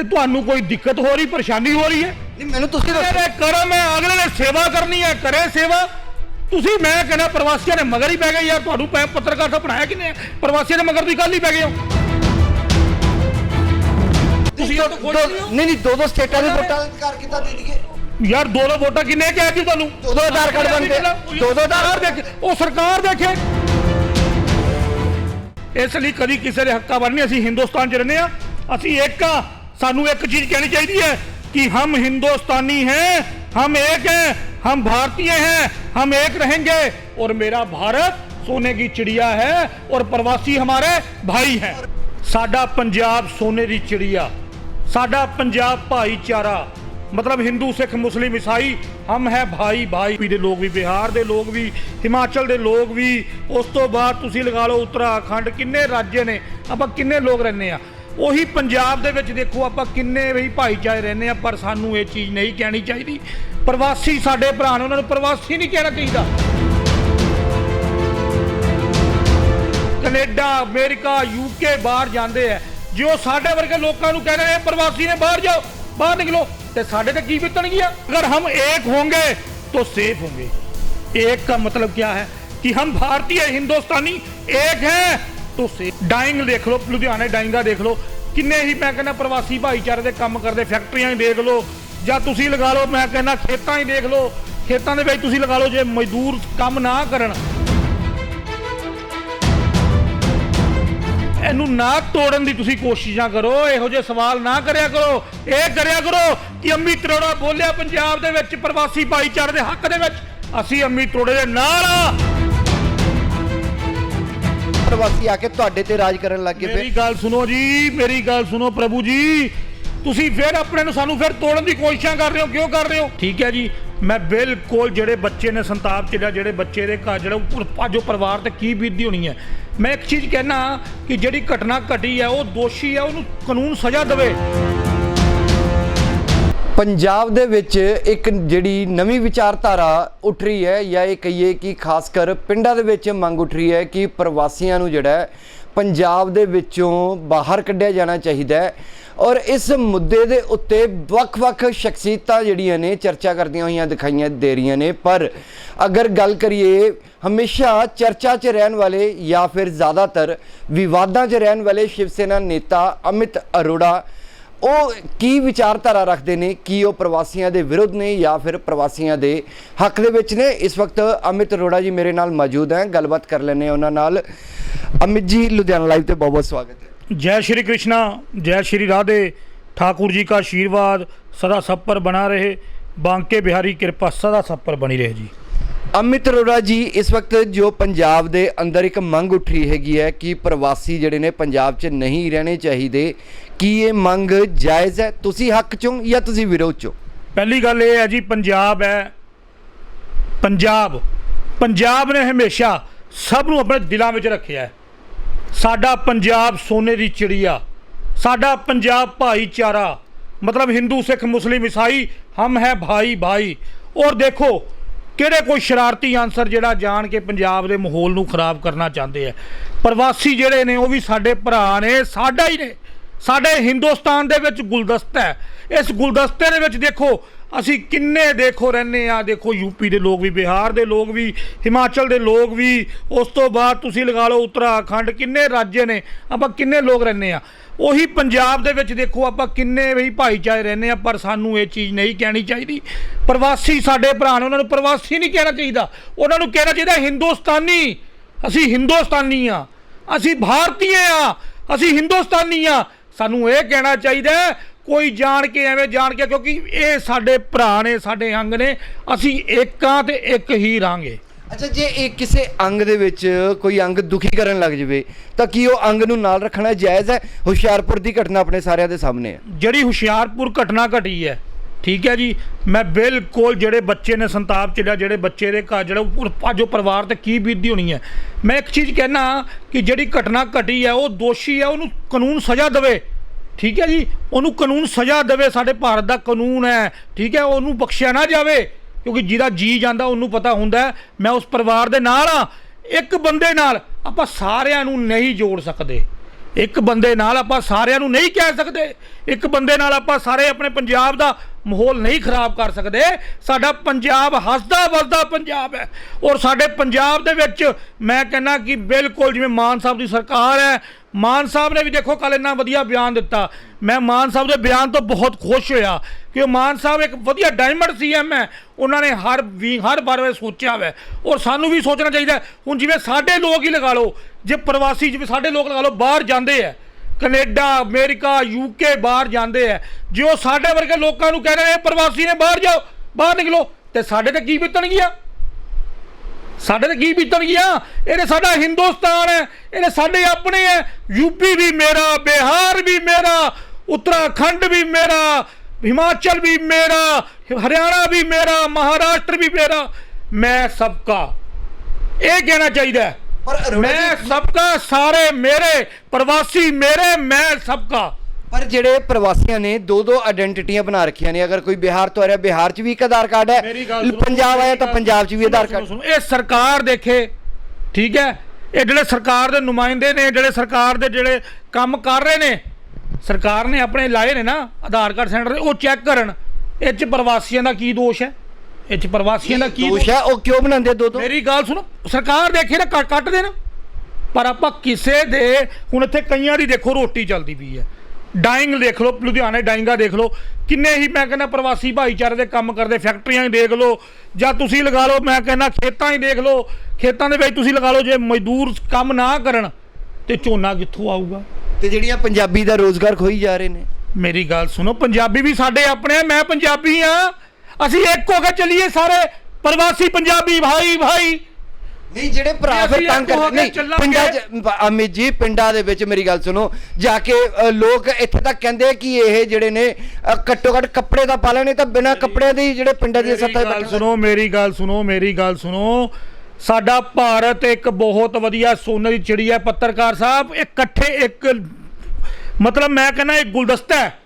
ਤੇ ਤੁਹਾਨੂੰ ਕੋਈ ਦਿੱਕਤ ਹੋ ਰਹੀ ਪਰੇਸ਼ਾਨੀ ਹੋ ਰਹੀ ਹੈ? ਨਹੀਂ ਮੈਨੂੰ ਤੁਸੀਂ ਦੱਸੋ ਇਹਦੇ ਕਰਮ ਹੈ ਅਗਲੇ ਨੇ ਸੇਵਾ ਕਰਨੀ ਹੈ ਕਰੇ ਸੇਵਾ। ਤੁਸੀਂ ਮੈਂ ਕਹਿੰਦਾ ਪ੍ਰਵਾਸੀਆਂ ਨੇ ਮਗਰ ਹੀ ਪੈ ਗਏ ਯਾਰ ਤੁਹਾਨੂੰ ਪੈ ਪੱਤਰਕਾਰ ਤੋਂ ਬਣਾਇਆ ਕਿਨੇ? ਪ੍ਰਵਾਸੀਆਂ ਦੇ ਮਗਰ ਤੁਸੀਂ ਕੱਲ ਹੀ ਪੈ ਗਏ ਹੋ। ਤੁਸੀਂ ਉਹ ਤੋਂ ਨਹੀਂ ਹੋ? ਨਹੀਂ ਨਹੀਂ ਦੋ ਦੋ ਸਟੇਟਾਂ ਦੇ ਵੋਟਾਂ ਦਾ ਇੰਤਜ਼ਾਰ ਕੀਤਾ ਦੇ ਦਈਏ। ਯਾਰ ਦੋ ਦੋ ਵੋਟਾਂ ਕਿੰਨੇ ਕਿਹਾ ਸੀ ਤੁਹਾਨੂੰ? ਦੋ ਦੋ ਆਧਾਰ ਕਾਰਡ ਬਣਦੇ। ਦੋ ਦੋ ਆਧਾਰ ਦੇਖੇ ਉਹ ਸਰਕਾਰ ਦੇਖੇ। ਇਸ ਲਈ ਕਦੀ ਕਿਸੇ ਦੇ ਹੱਕਾਂ ਵੱਲ ਨਹੀਂ ਅਸੀਂ ਹਿੰਦੁਸਤਾਨ 'ਚ ਰਹਿੰਦੇ ਆ ਅਸੀਂ ਇੱਕ ਆ ਸਾਨੂੰ ਇੱਕ ਚੀਜ਼ ਕਹਿਣੀ ਚਾਹੀਦੀ ਹੈ ਕਿ ਹਮ ਹਿੰਦੁਸਤਾਨੀ ਹੈ, ਹਮ एक ਹੈ, ਹਮ भारतीय ਹੈ, ਹਮ एक रहेंगे ਔਰ ਮੇਰਾ ਭਾਰਤ ਸੋਨੇ ਦੀ ਚਿੜੀਆ ਹੈ ਔਰ ਪ੍ਰਵਾਸੀ ਹਮਾਰੇ भाई हैं ਸਾਡਾ ਪੰਜਾਬ ਸੋਨੇ ਦੀ ਚਿੜੀਆ, ਸਾਡਾ ਪੰਜਾਬ ਭਾਈਚਾਰਾ, ਮਤਲਬ ਹਿੰਦੂ, ਸਿੱਖ, ਮੁਸਲਿਮ, ਈਸਾਈ, ਹਮ ਹੈ ਭਾਈ ਭਾਈ ਵੀ ਦੇ ਲੋਕ ਵੀ, ਬਿਹਾਰ ਦੇ ਲੋਕ ਵੀ, ਹਿਮਾਚਲ ਦੇ ਲੋਕ ਵੀ, ਉਸ ਤੋਂ ਬਾਅਦ ਤੁਸੀਂ ਲਗਾ ਲਓ ਉੱਤਰਾਖੰਡ, ਕਿੰਨੇ ਰਾਜੇ ਨੇ, ਆਪਾਂ ਕਿੰਨੇ ਲੋਕ ਰਹਿੰਦੇ ਆ ਉਹੀ ਪੰਜਾਬ ਦੇ ਵਿੱਚ ਦੇਖੋ ਆਪਾਂ ਕਿੰਨੇ ਵੀ ਭਾਈਚਾਰੇ ਰਹਿੰਦੇ ਆ, ਪਰ ਸਾਨੂੰ ਇਹ ਚੀਜ਼ ਨਹੀਂ ਕਹਿਣੀ ਚਾਹੀਦੀ। ਪ੍ਰਵਾਸੀ ਸਾਡੇ ਭਰਾ ਨੇ ਉਹਨਾਂ ਨੂੰ ਪ੍ਰਵਾਸੀ ਨਹੀਂ ਕਹਿਣਾ ਚਾਹੀਦਾ। ਕੈਨੇਡਾ, ਅਮਰੀਕਾ ਯੂਕੇ ਬਾਹਰ ਜਾਂਦੇ ਆ। ਜੇ ਉਹ ਸਾਡੇ ਵਰਗੇ ਲੋਕਾਂ ਨੂੰ ਕਹਿਣਾ ਇਹ ਪ੍ਰਵਾਸੀ ਨੇ ਬਾਹਰ ਜਾਓ, ਬਾਹਰ ਨਿਕਲੋ, ਤੇ ਸਾਡੇ ਤੇ ਕੀ ਬੀਤਣਗੀਆਂ? ਅਗਰ ਹਮ ਇੱਕ ਹੋਂਗੇ तो सेफ होंगे एक का मतलब क्या है कि हम भारतीय ਹਿੰਦੁਸਤਾਨੀ एक ਹੈ। ਢੋਸੇ ਡਾਈਂਗ ਦੇਖ ਲਓ, ਲੁਧਿਆਣੇ ਡਾਈਂਗਾ ਦੇਖ ਲਓ। ਕਿੰਨੇ ਹੀ ਮੈਂ ਕਹਿੰਦਾ ਪ੍ਰਵਾਸੀ ਭਾਈਚਾਰੇ ਦੇ ਕੰਮ ਕਰਦੇ, ਫੈਕਟਰੀਆਂ ਹੀ ਦੇਖ ਲਓ। ਜਾਂ ਤੁਸੀਂ ਲਗਾ ਲਓ, ਮੈਂ ਕਹਿੰਦਾ ਖੇਤਾਂ ਹੀ ਦੇਖ ਲਓ। ਖੇਤਾਂ ਦੇ ਵਿੱਚ ਤੁਸੀਂ ਲਗਾ ਲਓ, ਜੇ ਮਜ਼ਦੂਰ ਕੰਮ ਨਾ ਕਰਨ। ਇਹਨੂੰ ਨਾ ਤੋੜਨ ਦੀ ਤੁਸੀਂ ਕੋਸ਼ਿਸ਼ਾਂ ਕਰੋ, ਇਹੋ ਜਿਹੇ ਸਵਾਲ ਨਾ ਕਰਿਆ ਕਰੋ। ਇਹ ਕਰਿਆ ਕਰੋ ਕਿ ਅੰਮੀ ਤਰੋੜਾ ਬੋਲਿਆ ਪੰਜਾਬ ਦੇ ਵਿੱਚ ਪ੍ਰਵਾਸੀ ਭਾਈਚਾਰੇ ਦੇ ਹੱਕ ਦੇ ਵਿੱਚ। ਅਸੀਂ ਅੰਮੀ ਤਰੋੜੇ ਦੇ ਨਾਲ ਆ। ਪ੍ਰਵਾਸੀ ਆ ਕੇ ਤੁਹਾਡੇ ਤੇ ਰਾਜ ਕਰਨ ਲੱਗ ਗਏ ਮੇਰੀ ਫਿਰ ਗੱਲ ਸੁਣੋ ਜੀ ਮੇਰੀ ਗੱਲ ਸੁਣੋ ਪ੍ਰਭੂ ਜੀ। ਤੁਸੀਂ ਫਿਰ ਆਪਣੇ ਨੂੰ ਸਾਨੂੰ ਫਿਰ ਤੋੜਨ ਦੀ ਕੋਸ਼ਿਸ਼ਾਂ ਕਰ ਰਹੇ ਹੋ ਕਿਉਂ ਕਰ ਰਹੇ ਹੋ? ਠੀਕ ਹੈ ਜੀ ਮੈਂ ਬਿਲਕੁਲ ਜਿਹੜੇ ਬੱਚੇ ਨੇ ਸੰਤਾਪ ਚ ਜਿਹੜੇ ਬੱਚੇ ਦੇ ਘਰ ਜਿਹੜਾ ਉੱਪਰ ਜੋ ਪਰਿਵਾਰ ਤੇ ਕੀ ਬੀਤਦੀ ਹੋਣੀ ਹੈ ਮੈਂ ਇੱਕ ਚੀਜ਼ ਕਹਿਣਾ ਕਿ ਜਿਹੜੀ ਘਟਨਾ ਘਟੀ ਹੈ ਉਹ ਦੋਸ਼ੀ ਹੈ ਉਹਨੂੰ ਕਾਨੂੰਨ ਸਜ਼ਾ ਦੇਵੇ। ਪੰਜਾਬ ਦੇ ਵਿੱਚ ਇੱਕ ਜਿਹੜੀ ਨਵੀਂ ਵਿਚਾਰਧਾਰਾ ਉੱਠ ਰਹੀ ਹੈ ਜਾਂ ਇਹ ਕਹੀਏ ਕਿ ਖਾਸ ਕਰ ਪਿੰਡਾਂ ਦੇ ਵਿੱਚ ਮੰਗ ਉੱਠ ਰਹੀ ਹੈ ਕਿ ਪ੍ਰਵਾਸੀਆਂ ਨੂੰ ਜਿਹੜਾ ਪੰਜਾਬ ਦੇ ਵਿੱਚੋਂ ਬਾਹਰ ਕੱਢਿਆ ਜਾਣਾ ਚਾਹੀਦਾ ਹੈ। ਔਰ ਇਸ ਮੁੱਦੇ ਦੇ ਉੱਤੇ ਵੱਖ-ਵੱਖ ਸ਼ਖਸੀਅਤਾਂ ਜਿਹੜੀਆਂ ਨੇ ਚਰਚਾ ਕਰਦੀਆਂ ਹੋਈਆਂ ਦਿਖਾਈਆਂ ਦੇ ਰਹੀਆਂ ਨੇ। ਪਰ ਅਗਰ ਗੱਲ ਕਰੀਏ, ਹਮੇਸ਼ਾ ਚਰਚਾ 'ਚ ਰਹਿਣ ਵਾਲੇ ਜਾਂ ਫਿਰ ਜ਼ਿਆਦਾਤਰ ਵਿਵਾਦਾਂ 'ਚ ਰਹਿਣ ਵਾਲੇ ਸ਼ਿਵ ਸੈਨਾ ਨੇਤਾ ਅਮਿਤ ਅਰੋੜਾ ਉਹ ਕੀ ਵਿਚਾਰਧਾਰਾ ਰੱਖਦੇ ਨੇ ਕੀ ਉਹ ਪ੍ਰਵਾਸੀਆਂ ਦੇ ਵਿਰੁੱਧ ਨੇ ਜਾਂ ਫਿਰ ਪ੍ਰਵਾਸੀਆਂ ਦੇ ਹੱਕ ਦੇ ਵਿੱਚ ਨੇ ਇਸ ਵਕਤ ਅਮਿਤ ਅਰੋੜਾ ਜੀ ਮੇਰੇ ਨਾਲ ਮੌਜੂਦ ਹੈ ਗੱਲਬਾਤ ਕਰ ਲੈਣੇ ਉਹਨਾਂ ਨਾਲ ਅਮਿਤ ਜੀ ਲੁਧਿਆਣਾ ਲਾਈਵ ਤੇ ਬਹੁਤ ਬਹੁਤ ਸਵਾਗਤ ਹੈ जय श्री कृष्णा जय श्री राधे ठाकुर जी का आशीर्वाद सदा सब पर बना रहे बांके बिहारी कृपा सदा सब पर बनी रहे जी ਅਮਿਤ ਅਰੋੜਾ ਜੀ ਇਸ ਵਕਤ ਜੋ ਪੰਜਾਬ ਦੇ ਅੰਦਰ ਇੱਕ ਮੰਗ ਉੱਠ ਰਹੀ ਹੈਗੀ ਹੈ ਕਿ ਪ੍ਰਵਾਸੀ ਜਿਹੜੇ ਨੇ ਪੰਜਾਬ 'ਚ ਨਹੀਂ ਰਹਿਣੇ ਚਾਹੀਦੇ ਕੀ ਇਹ ਮੰਗ ਜਾਇਜ਼ ਹੈ? ਤੁਸੀਂ ਹੱਕ ਚੋਂ ਜਾਂ ਤੁਸੀਂ ਵਿਰੋਧ ਚੋਂ? ਪਹਿਲੀ ਗੱਲ ਇਹ ਹੈ ਜੀ, ਪੰਜਾਬ ਹੈ। ਪੰਜਾਬ। ਪੰਜਾਬ ਨੇ ਹਮੇਸ਼ਾ ਸਭ ਨੂੰ ਆਪਣੇ ਦਿਲਾਂ ਵਿੱਚ ਰੱਖਿਆ ਹੈ। ਸਾਡਾ ਪੰਜਾਬ ਸੋਨੇ ਦੀ ਚਿੜੀਆ ਸਾਡਾ ਪੰਜਾਬ ਭਾਈਚਾਰਾ। ਮਤਲਬ ਹਿੰਦੂ, ਸਿੱਖ, ਮੁਸਲਿਮ, ਈਸਾਈ, ਹਮ ਹੈ ਭਾਈ ਭਾਈ। ਔਰ ਦੇਖੋ, ਕਿਹੜੇ ਕੋਈ ਸ਼ਰਾਰਤੀ ਅਨਸਰ ਜਿਹੜਾ ਜਾਣ ਕੇ ਪੰਜਾਬ ਦੇ ਮਾਹੌਲ ਨੂੰ ਖਰਾਬ ਕਰਨਾ ਚਾਹੁੰਦੇ ਆ? ਪ੍ਰਵਾਸੀ ਜਿਹੜੇ ਨੇ, ਉਹ ਵੀ ਸਾਡੇ ਭਰਾ ਨੇ, ਸਾਡਾ ਹੀ ਨੇ। ਸਾਡੇ ਹਿੰਦੁਸਤਾਨ ਦੇ ਵਿੱਚ ਗੁਲਦਸਤਾ ਹੈ। ਇਸ ਗੁਲਦਸਤੇ ਦੇ ਵਿੱਚ ਦੇਖੋ, ਅਸੀਂ ਕਿੰਨੇ ਦੇਖੋ ਰਹਿੰਦੇ ਆ ਦੇਖੋ ਯੂਪੀ ਦੇ ਲੋਕ ਵੀ, ਬਿਹਾਰ ਦੇ ਲੋਕ ਵੀ, ਹਿਮਾਚਲ ਦੇ ਲੋਕ ਵੀ, ਉਸ ਤੋਂ ਬਾਅਦ ਤੁਸੀਂ ਲਗਾ ਲਓ ਉੱਤਰਾਖੰਡ, ਕਿੰਨੇ ਰਾਜੇ ਨੇ, ਆਪਾਂ ਕਿੰਨੇ ਲੋਕ ਰਹਿੰਦੇ ਆ ਉਹੀ ਪੰਜਾਬ ਦੇ ਵਿੱਚ ਦੇਖੋ, ਆਪਾਂ ਕਿੰਨੇ ਵੀ ਭਾਈਚਾਰੇ ਰਹਿੰਦੇ ਆ ਪਰ ਸਾਨੂੰ ਇਹ ਚੀਜ਼ ਨਹੀਂ ਕਹਿਣੀ ਚਾਹੀਦੀ। ਪ੍ਰਵਾਸੀ ਸਾਡੇ ਭਰਾ ਨੇ, ਉਹਨਾਂ ਨੂੰ ਪ੍ਰਵਾਸੀ ਨਹੀਂ ਕਹਿਣਾ ਚਾਹੀਦਾ। ਉਹਨਾਂ ਨੂੰ ਕਹਿਣਾ ਚਾਹੀਦਾ ਹਿੰਦੁਸਤਾਨੀ, ਅਸੀਂ ਹਿੰਦੁਸਤਾਨੀ ਆ ਅਸੀਂ ਭਾਰਤੀਏ ਆ ਅਸੀਂ ਹਿੰਦੁਸਤਾਨੀ ਆ ਸਾਨੂੰ ਇਹ ਕਹਿਣਾ ਚਾਹੀਦਾ ਕੋਈ ਜਾਣ ਕੇ ਐਵੇਂ ਜਾਣ ਕੇ ਕਿਉਂਕਿ ਇਹ ਸਾਡੇ ਭਰਾ ਨੇ ਸਾਡੇ ਅੰਗ ਨੇ ਅਸੀਂ ਇੱਕ ਆ ਤੇ ਇੱਕ ਹੀ ਰਾਂਗੇ। ਅੱਛਾ ਜੇ ਇਹ ਕਿਸੇ ਅੰਗ ਦੇ ਵਿੱਚ ਕੋਈ ਅੰਗ ਦੁਖੀ ਕਰਨ ਲੱਗ ਜਵੇ ਤਾਂ ਕੀ ਉਹ ਅੰਗ ਨੂੰ ਨਾਲ ਰੱਖਣਾ ਜਾਇਜ਼ ਹੈ? ਹੁਸ਼ਿਆਰਪੁਰ ਦੀ ਘਟਨਾ ਆਪਣੇ ਸਾਰਿਆਂ ਦੇ ਸਾਹਮਣੇ ਹੈ। ਜਿਹੜੀ ਹੁਸ਼ਿਆਰਪੁਰ ਘਟਨਾ ਘਟੀ ਹੈ ਠੀਕ ਹੈ ਜੀ। ਮੈਂ ਬਿਲਕੁਲ ਜਿਹੜੇ ਬੱਚੇ ਨੇ ਸੰਤਾਪ ਚ ਜਿਹੜੇ ਬੱਚੇ ਦੇ ਘਰ, ਜਿਹੜਾ ਉੱਪਰ ਜੋ ਪਰਿਵਾਰ ਤੇ ਕੀ ਬੀਤਦੀ ਹੋਣੀ ਹੈ। ਮੈਂ ਇੱਕ ਚੀਜ਼ ਕਹਿਣਾ ਕਿ ਜਿਹੜੀ ਘਟਨਾ ਘਟੀ ਹੈ, ਉਹ ਦੋਸ਼ੀ ਹੈ, ਉਹਨੂੰ ਕਾਨੂੰਨ ਸਜ਼ਾ ਦੇਵੇ। ਠੀਕ ਹੈ ਜੀ। ਉਹਨੂੰ ਕਾਨੂੰਨ ਸਜ਼ਾ ਦੇਵੇ, ਸਾਡੇ ਭਾਰਤ ਦਾ ਕਾਨੂੰਨ ਹੈ। ਠੀਕ ਹੈ, ਉਹਨੂੰ ਬਖਸ਼ਿਆ ਨਾ ਜਾਵੇ, ਕਿਉਂਕਿ ਜਿਹਦਾ ਜੀ ਜਾਂਦਾ, ਉਹਨੂੰ ਪਤਾ ਹੁੰਦਾ ਮੈਂ ਉਸ ਪਰਿਵਾਰ ਦੇ ਨਾਲ ਆ ਇੱਕ ਬੰਦੇ ਨਾਲ ਆਪਾਂ ਸਾਰਿਆਂ ਨੂੰ ਨਹੀਂ ਜੋੜ ਸਕਦੇ। ਇੱਕ ਬੰਦੇ ਨਾਲ ਆਪਾਂ ਸਾਰਿਆਂ ਨੂੰ ਨਹੀਂ ਕਹਿ ਸਕਦੇ, ਇੱਕ ਬੰਦੇ ਨਾਲ ਆਪਾਂ ਸਾਰੇ ਆਪਣੇ ਪੰਜਾਬ ਦਾ ਮਾਹੌਲ ਨਹੀਂ ਖਰਾਬ ਕਰ ਸਕਦੇ। ਸਾਡਾ ਪੰਜਾਬ ਹੱਸਦਾ ਵਸਦਾ ਪੰਜਾਬ ਹੈ। ਔਰ ਸਾਡੇ ਪੰਜਾਬ ਦੇ ਵਿੱਚ ਮੈਂ ਕਹਿੰਦਾ ਕਿ ਬਿਲਕੁਲ ਜਿਵੇਂ ਮਾਨ ਸਾਹਿਬ ਦੀ ਸਰਕਾਰ ਹੈ ਮਾਨ ਸਾਹਿਬ ਨੇ ਵੀ ਦੇਖੋ ਕੱਲ ਇੰਨਾ ਵਧੀਆ ਬਿਆਨ ਦਿੱਤਾ। ਮੈਂ ਮਾਨ ਸਾਹਿਬ ਦੇ ਬਿਆਨ ਤੋਂ ਬਹੁਤ ਖੁਸ਼ ਹੋਇਆ ਕਿ ਮਾਨ ਸਾਹਿਬ ਇੱਕ ਵਧੀਆ ਡਾਇਮੰਡ ਸੀਐਮ ਹੈ। ਉਹਨਾਂ ਨੇ ਹਰ ਵੀ ਹਰ ਬਾਰੇ ਸੋਚਿਆ ਵੈ। ਔਰ ਸਾਨੂੰ ਵੀ ਸੋਚਣਾ ਚਾਹੀਦਾ ਹੁਣ ਜਿਵੇਂ ਸਾਡੇ ਲੋਕ ਹੀ ਲਗਾ ਲਓ, ਜੇ ਪ੍ਰਵਾਸੀ ਜਿਵੇਂ ਸਾਡੇ ਲੋਕ ਲਗਾ ਲਓ, ਬਾਹਰ ਜਾਂਦੇ ਆ ਕੈਨੇਡਾ, ਅਮਰੀਕਾ ਯੂਕੇ ਬਾਹਰ ਜਾਂਦੇ ਆ ਜੇ ਉਹ ਸਾਡੇ ਵਰਗੇ ਲੋਕਾਂ ਨੂੰ ਕਹਿੰਦੇ ਨੇ ਪ੍ਰਵਾਸੀ ਨੇ ਬਾਹਰ ਜਾਓ, ਬਾਹਰ ਨਿਕਲੋ, ਤੇ ਸਾਡੇ ਤੇ ਕੀ ਬੀਤਣਗੀਆਂ? ਸਾਡੇ ਤੇ ਕੀ ਬੀਤਣਗੀਆਂ ਇਹਨੇ ਸਾਡਾ ਹਿੰਦੁਸਤਾਨ ਹੈ ਇਹਨੇ ਸਾਡੇ ਆਪਣੇ ਹੈ। ਯੂਪੀ ਵੀ ਮੇਰਾ ਬਿਹਾਰ ਵੀ ਮੇਰਾ ਉੱਤਰਾਖੰਡ ਵੀ ਮੇਰਾ ਹਿਮਾਚਲ ਵੀ ਮੇਰਾ ਹਰਿਆਣਾ ਵੀ ਮੇਰਾ ਮਹਾਰਾਸ਼ਟਰ ਵੀ ਮੇਰਾ। ਮੈਂ ਸਬਕਾ। ਇਹ ਕਹਿਣਾ ਚਾਹੀਦਾ ਹੈ। ਮੈਂ ਜੀ, ਸਬਕਾ ਸਾਰੇ ਮੇਰੇ ਪ੍ਰਵਾਸੀ ਮੇਰੇ ਮੈਂ ਸਬਕਾ। ਪਰ ਜਿਹੜੇ ਪ੍ਰਵਾਸੀਆਂ ਨੇ ਦੋ ਦੋ ਆਇਡੈਂਟੀਟੀਆਂ ਬਣਾ ਰੱਖੀਆਂ ਨੇ ਅਗਰ ਕੋਈ ਬਿਹਾਰ ਤੋਂ ਆ ਰਿਹਾ ਬਿਹਾਰ 'ਚ ਵੀ ਇੱਕ ਆਧਾਰ ਕਾਰਡ ਹੈ ਮੇਰੀ ਗੱਲ ਸੁਣੋ, ਪੰਜਾਬ ਆਇਆ ਤਾਂ ਪੰਜਾਬ 'ਚ ਵੀ ਆਧਾਰ ਕਾਰਡ। ਸੁਣੋ, ਇਹ ਸਰਕਾਰ ਦੇਖੇ ਠੀਕ ਹੈ? ਇਹ ਜਿਹੜੇ ਸਰਕਾਰ ਦੇ ਨੁਮਾਇੰਦੇ ਨੇ ਜਿਹੜੇ ਸਰਕਾਰ ਦੇ ਜਿਹੜੇ ਕੰਮ ਕਰ ਰਹੇ ਨੇ ਸਰਕਾਰ ਨੇ ਆਪਣੇ ਲਾਏ ਨੇ ਨਾ ਆਧਾਰ ਕਾਰਡ ਸੈਂਟਰ ਉਹ ਚੈੱਕ ਕਰਨ। ਇਹ ਚ ਪ੍ਰਵਾਸੀਆਂ ਦਾ ਕੀ ਦੋਸ਼ ਹੈ? ਇਹ ਚ ਪ੍ਰਵਾਸੀਆਂ ਦਾ ਕੀ ਦੋਸ਼ ਹੈ? ਉਹ ਕਿਉਂ ਬਣਾਉਂਦੇ ਦੋ ਦੋ ਮੇਰੀ ਗੱਲ ਸੁਣੋ ਸਰਕਾਰ ਦੇਖੇ ਨਾ ਕੱਟ- ਕੱਟ ਦੇਣ ਪਰ ਆਪਾਂ ਕਿਸੇ ਦੇ ਹੁਣ ਇੱਥੇ ਕਈਆਂ ਦੀ ਦੇਖੋ ਰੋਟੀ ਚੱਲਦੀ ਪਈ ਹੈ। ਡਾਈਂਗ ਦੇਖ ਲਓ ਲੁਧਿਆਣੇ ਡਾਈਂਗਾ ਦੇਖ ਲਓ। ਕਿੰਨੇ ਹੀ ਮੈਂ ਕਹਿੰਦਾ ਪ੍ਰਵਾਸੀ ਭਾਈਚਾਰੇ ਦੇ ਕੰਮ ਕਰਦੇ ਫੈਕਟਰੀਆਂ ਹੀ ਦੇਖ ਲਓ ਜਾਂ ਤੁਸੀਂ ਲਗਾ ਲਓ ਮੈਂ ਕਹਿੰਦਾ ਖੇਤਾਂ ਹੀ ਦੇਖ ਲਓ। ਖੇਤਾਂ ਦੇ ਵਿੱਚ ਤੁਸੀਂ ਲਗਾ ਲਓ ਜੇ ਮਜ਼ਦੂਰ ਕੰਮ ਨਾ ਕਰਨ ਤੇ ਝੋਨਾ ਕਿੱਥੋਂ ਆਊਗਾ? ਤੇ ਜਿਹੜੀਆਂ ਪੰਜਾਬੀ ਦਾ ਰੋਜ਼ਗਾਰ ਖੋਈ ਜਾ ਰਹੇ ਨੇ। ਮੇਰੀ ਗੱਲ ਸੁਣੋ ਪੰਜਾਬੀ ਵੀ ਸਾਡੇ ਆਪਣੇ ਆ ਮੈਂ ਪੰਜਾਬੀ ਆ ਅਸੀਂ ਇੱਕ ਹੋ ਕੇ ਚੱਲੀਏ ਸਾਰੇ ਪ੍ਰਵਾਸੀ ਪੰਜਾਬੀ ਭਾਈ ਭਾਈ। ਨਹੀਂ ਜਿਹੜੇ ਭਰਾ ਫਿਰ ਤੰਗ ਕਰਦੇ ਨਹੀਂ ਪਿੰਡਾਂ 'ਚ ਅਮਿਤ ਜੀ ਪਿੰਡਾਂ ਦੇ ਵਿੱਚ ਮੇਰੀ ਗੱਲ ਸੁਣੋ ਜਾ ਕੇ ਲੋਕ ਇੱਥੇ ਤੱਕ ਕਹਿੰਦੇ ਕਿ ਇਹ ਜਿਹੜੇ ਨੇ ਘੱਟੋ ਘੱਟ ਕੱਪੜੇ ਦਾ ਪਾ ਲੈਣੇ ਤਾਂ ਬਿਨਾਂ ਕੱਪੜਿਆਂ ਦੇ ਜਿਹੜੇ ਪਿੰਡਾਂ ਮੇਰੀ ਸੱਤਾਂ ਗੱਲ ਸੁਣੋ ਮੇਰੀ ਗੱਲ ਸੁਣੋ ਮੇਰੀ ਗੱਲ ਸੁਣੋ। ਸਾਡਾ ਭਾਰਤ ਇੱਕ ਬਹੁਤ ਵਧੀਆ ਸੋਨੇ ਦੀ ਚਿੜੀ ਹੈ ਪੱਤਰਕਾਰ ਸਾਹਿਬ। ਇਹ ਇਕੱਠੇ ਇੱਕ ਮਤਲਬ ਮੈਂ ਕਹਿੰਦਾ ਇੱਕ ਗੁਲਦਸਤਾ ਹੈ।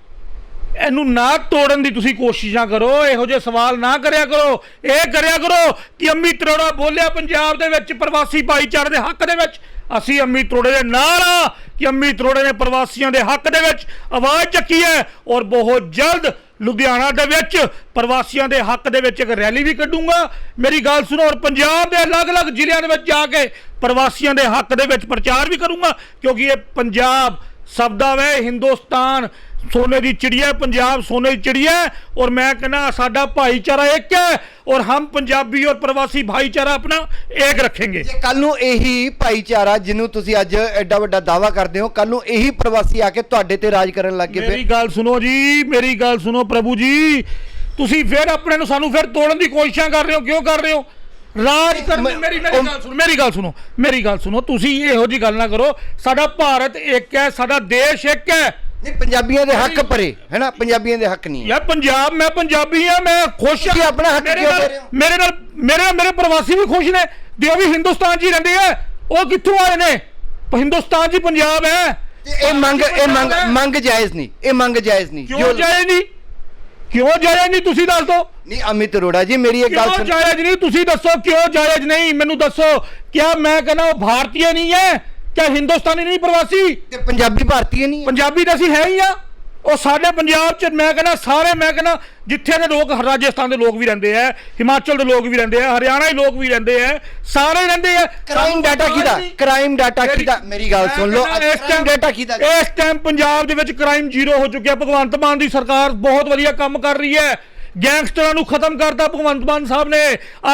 ਇਹਨੂੰ ਨਾ ਤੋੜਨ ਦੀ ਤੁਸੀਂ ਕੋਸ਼ਿਸ਼ਾਂ ਕਰੋ, ਇਹੋ ਜਿਹੇ ਸਵਾਲ ਨਾ ਕਰਿਆ ਕਰੋ। ਇਹ ਕਰਿਆ ਕਰੋ ਕਿ ਅੰਮੀ ਤਰੋੜਾ ਬੋਲਿਆ ਪੰਜਾਬ ਦੇ ਵਿੱਚ ਪ੍ਰਵਾਸੀ ਭਾਈਚਾਰੇ ਦੇ ਹੱਕ ਦੇ ਵਿੱਚ। ਅਸੀਂ ਅੰਮੀ ਤਰੋੜੇ ਦੇ ਨਾਲ ਆ ਕਿ ਅੰਮੀ ਤਰੋੜੇ ਨੇ ਪ੍ਰਵਾਸੀਆਂ ਦੇ ਹੱਕ ਦੇ ਵਿੱਚ ਆਵਾਜ਼ ਚੱਕੀ ਹੈ ਔਰ ਬਹੁਤ ਜਲਦ ਲੁਧਿਆਣਾ ਦੇ ਵਿੱਚ ਪ੍ਰਵਾਸੀਆਂ ਦੇ ਹੱਕ ਦੇ ਵਿੱਚ ਇੱਕ ਰੈਲੀ ਵੀ ਕੱਢੂੰਗਾ। ਮੇਰੀ ਗੱਲ ਸੁਣੋ, ਔਰ ਪੰਜਾਬ ਦੇ ਅਲੱਗ-ਅਲੱਗ ਜ਼ਿਲ੍ਹਿਆਂ ਦੇ ਵਿੱਚ ਜਾ ਕੇ ਪ੍ਰਵਾਸੀਆਂ ਦੇ ਹੱਕ ਦੇ ਵਿੱਚ ਪ੍ਰਚਾਰ ਵੀ ਕਰੂੰਗਾ, ਕਿਉਂਕਿ ਇਹ ਪੰਜਾਬ ਸਭ ਦਾ ਵੇ, ਹਿੰਦੁਸਤਾਨ ਸੋਨੇ ਦੀ ਚਿੜੀਆ ਪੰਜਾਬ ਸੋਨੇ ਦੀ ਚਿੜੀਆ ਔਰ ਮੈਂ ਕਹਿੰਦਾ ਸਾਡਾ ਭਾਈਚਾਰਾ ਇੱਕ ਹੈ ਔਰ ਹਮ ਪੰਜਾਬੀ ਔਰ ਪ੍ਰਵਾਸੀ ਭਾਈਚਾਰਾ ਆਪਣਾ ਏਕ ਰੱਖेंगे ਜੇ ਕੱਲ ਨੂੰ ਇਹੀ ਭਾਈਚਾਰਾ ਜਿਹਨੂੰ ਤੁਸੀਂ ਅੱਜ ਐਡਾ ਵੱਡਾ ਦਾਵਾ ਕਰਦੇ ਹੋ ਕੱਲ ਨੂੰ ਇਹੀ ਪ੍ਰਵਾਸੀ ਆ ਕੇ ਤੁਹਾਡੇ ਤੇ ਰਾਜ ਕਰਨ ਲੱਗ ਗਏ ਮੇਰੀ ਗੱਲ ਸੁਣੋ ਜੀ ਮੇਰੀ ਗੱਲ ਸੁਣੋ ਪ੍ਰਭੂ ਜੀ। ਤੁਸੀਂ ਫਿਰ ਆਪਣੇ ਨੂੰ ਸਾਨੂੰ ਫਿਰ ਤੋੜਨ ਦੀ ਕੋਸ਼ਿਸ਼ਾਂ ਕਰ ਰਹੇ ਹੋ ਕਿਉਂ ਕਰ ਰਹੇ ਹੋ? ਰਾਜ ਕਰਨ ਮੇਰੀ ਮੇਰੀ ਗੱਲ ਸੁਣੋ ਮੇਰੀ ਗੱਲ ਸੁਣੋ ਮੇਰੀ ਗੱਲ ਸੁਣੋ ਤੁਸੀਂ ਇਹੋ ਜੀ ਗੱਲ ਨਾ ਕਰੋ। ਸਾਡਾ ਭਾਰਤ ਇੱਕ ਹੈ ਸਾਡਾ ਦੇਸ਼ ਇੱਕ ਹੈ। ਨਹੀਂ ਪੰਜਾਬੀਆਂ ਦੇ ਹੱਕ ਪਰੇ ਹੈਨਾ ਪੰਜਾਬੀਆਂ ਦੇ ਹੱਕ ਨਹੀਂ। ਯਾਰ ਪੰਜਾਬ ਮੈਂ ਪੰਜਾਬੀ ਆ ਮੈਂ ਖੁਸ਼ ਤੁਸੀਂ ਆਪਣਾ ਹੱਕ ਕਿਉਂ ਦੇ ਰਹੇ ਹੋ? ਮੇਰੇ ਨਾਲ ਮੇਰੇ ਨਾਲ ਮੇਰੇ ਪ੍ਰਵਾਸੀ ਵੀ ਖੁਸ਼ ਨੇ। ਤੇ ਉਹ ਵੀ ਹਿੰਦੁਸਤਾਨ 'ਚ ਹੀ ਰਹਿੰਦੇ ਆ ਉਹ ਕਿੱਥੋਂ ਆਏ ਨੇ? ਹਿੰਦੁਸਤਾਨ 'ਚ ਹੀ ਪੰਜਾਬ ਹੈ। ਇਹ ਮੰਗ ਇਹ ਮੰਗ ਮੰਗ ਜਾਇਜ਼ ਨਹੀਂ। ਇਹ ਮੰਗ ਜਾਇਜ਼ ਨਹੀਂ। ਕਿਉਂ ਜਾਇਜ਼ ਨਹੀਂ? ਕਿਉਂ ਜਾਇਜ਼ ਨਹੀਂ? ਤੁਸੀਂ ਦੱਸ ਦਿਓ। ਨਹੀਂ ਅਮਿਤ ਅਰੋੜਾ ਜੀ ਮੇਰੀ ਇੱਕ ਗੱਲ ਕਿਉਂ ਜਾਇਜ਼ ਨਹੀਂ? ਤੁਸੀਂ ਦੱਸੋ ਕਿਉਂ ਜਾਇਜ਼ ਨਹੀਂ? ਮੈਨੂੰ ਦੱਸੋ। ਕਿਆ ਮੈਂ ਕਹਿੰਦਾ ਉਹ ਭਾਰਤੀय ਨਹੀਂ ਹੈ? ਕਿਆ ਹਿੰਦੁਸਤਾਨੀ ਨਹੀਂ ਪ੍ਰਵਾਸੀ? ਤੇ ਪੰਜਾਬੀ ਭਾਰਤੀ ਨਹੀਂ ਹੈ? ਪੰਜਾਬੀ ਤਾਂ ਅਸੀਂ ਹੈ ਹੀ ਆ। ਉਹ ਸਾਡੇ ਪੰਜਾਬ 'ਚ ਮੈਂ ਕਹਿੰਦਾ ਸਾਰੇ ਮੈਂ ਕਹਿੰਦਾ ਜਿੱਥੇ ਦੇ ਲੋਕ ਰਾਜਸਥਾਨ ਦੇ ਲੋਕ ਵੀ ਰਹਿੰਦੇ ਆ ਹਿਮਾਚਲ ਦੇ ਲੋਕ ਵੀ ਰਹਿੰਦੇ ਆ ਹਰਿਆਣਾ ਦੇ ਲੋਕ ਵੀ ਰਹਿੰਦੇ ਆ ਸਾਰੇ ਰਹਿੰਦੇ ਆ। ਕ੍ਰਾਈਮ ਡਾਟਾ ਕਿਹਦਾ ਕ੍ਰਾਈਮ ਡਾਟਾ ਕਿਹਦਾ ਮੇਰੀ ਗੱਲ ਸੁਣ ਲਓ ਇਸ ਕ੍ਰਾਈਮ time- ਡਾਟਾ ਕਿਹਦਾ ਇਸ ਟਾਈਮ ਪੰਜਾਬ ਦੇ ਵਿੱਚ ਕ੍ਰਾਈਮ ਜ਼ੀਰੋ ਹੋ ਚੁੱਕਿਆ। ਭਗਵੰਤ ਮਾਨ ਦੀ ਸਰਕਾਰ ਬਹੁਤ ਵਧੀਆ ਕੰਮ ਕਰ ਰਹੀ ਹੈ। ਗੈਂਗਸਟਰਾਂ ਨੂੰ ਖਤਮ ਕਰਤਾ ਭਗਵੰਤ ਮਾਨ ਸਾਹਿਬ ਨੇ।